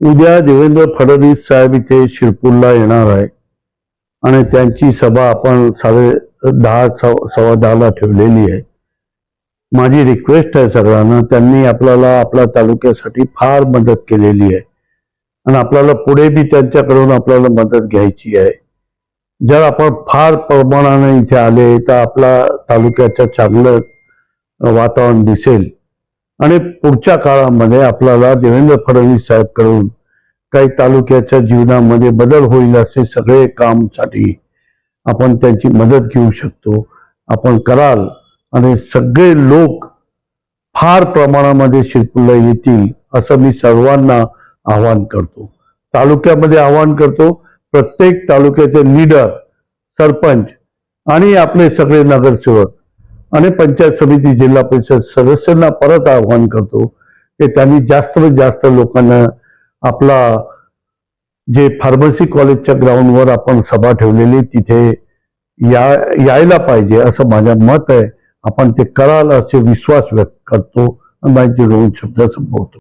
उद्या देवेंद्र फडणवीस साहेब इथे शिरपूरला येणार आहे. आणि त्यांची सभा आपण साडे दहा सव्वा दहाला ठेवलेली आहे. माझी रिक्वेस्ट आहे सगळ्यांना त्यांनी आपल्याला आपल्या तालुक्यासाठी फार मदत केलेली आहे. आणि आपल्याला पुढे बी त्यांच्याकडून आपल्याला मदत घ्यायची आहे. जर आपण फार प्रमाणाने इथे आले तर आपला तालुक्याचं चांगलं वातावरण दिसेल. आणि पुढच्या काळामध्ये आपल्याला देवेंद्र फडणवीस साहेबकडून काही तालुक्याच्या जीवनामध्ये बदल होईल असे सगळे कामसाठी आपण त्यांची मदत घेऊ शकतो. आपण कराल आणि सगळे लोक फार प्रमाणामध्ये शिरपूरला येतील असं मी सर्वांना आवाहन करतो. तालुक्यामध्ये आवाहन करतो प्रत्येक तालुक्याचे लीडर सरपंच आणि आपले सगळे नगरसेवक आणि पंचायत समिती जिल्हा परिषद सदस्यांना परत आवाहन करतो की त्यांनी जास्तीत जास्त लोकांना आपला जे फार्मसी कॉलेजच्या ग्राउंडवर आपण सभा ठेवलेली तिथे या यायला पाहिजे असं माझं मत आहे. आपण ते कराल असे विश्वास व्यक्त करतो माहिती माझे दोन शब्द संपवतो.